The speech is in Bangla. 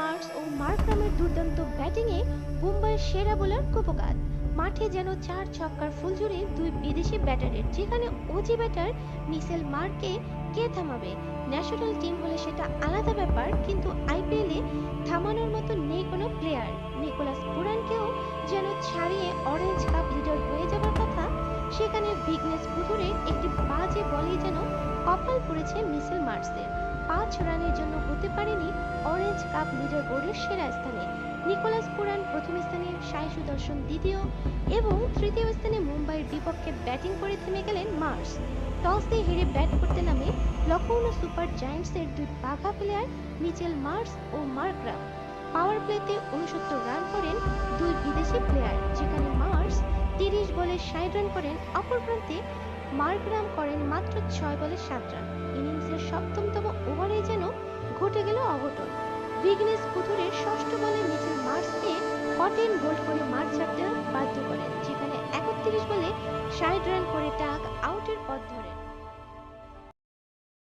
মার্কস ও মার্করামের দুর্দান্ত ব্যাটিংয়ে মুম্বাইয়ের সেরা বোলার কুপকাত। মাঠে যেন চার ছক্কার ফুলঝুরি দুই বিদেশি ব্যাটারের, যেখানে ওজি ব্যাটার মিসেল মার্কে কে থামাবে? ন্যাশনাল টিম হলে সেটা আলাদা ব্যাপার, কিন্তু আইপিএলে থামানোর মতো নেই কোনো প্লেয়ার। নিকোলাস পুরানকেও যেন ছাড়িয়ে অরেঞ্জ কাপ লিডার হয়ে যাবার কথা, সেখানে ভিগনেস পুতুরের একটি বাজে বলেই যেন কপাল পড়েছে মিসেল মার্কসের পাঁচ রানের জন্য হতে পারেনি অরেঞ্জ কাপ লিডার বোর্ডের সেরা স্থানে। নিকোলাস পুরান প্রথম স্থানে সাই সুদর্শন দ্বিতীয় এবং তৃতীয় স্থানে মুম্বাইয়ের বিপক্ষে ব্যাটিং করে থেমে গেলেন মার্স। টস দিয়ে হেরে ব্যাট করতে নামে লখনৌ সুপার জায়ান্টসের দুই বাঘা প্লেয়ার মিচেল মার্স ও মার্করাম পাওয়ার প্লেতে উনসত্তর রান করেন দুই বিদেশি প্লেয়ার যেখানে মার্স তিরিশ বলে ষাট রান করেন, অপর প্রান্তে মার্করাম করেন মাত্র ছয় বলে সাত রান। ইনিংসের সপ্তমতম ওভারে যেন ঘটে গেল অঘটন। বিগনেস পুতুরের ষষ্ঠ বলে মিচেল মার্সকে কটেন বোল্ড করে মার ছাড়তে বাধ্য করেন। যেখানে একত্রিশ বলে ষাট রান করে ডাক আউটের টাক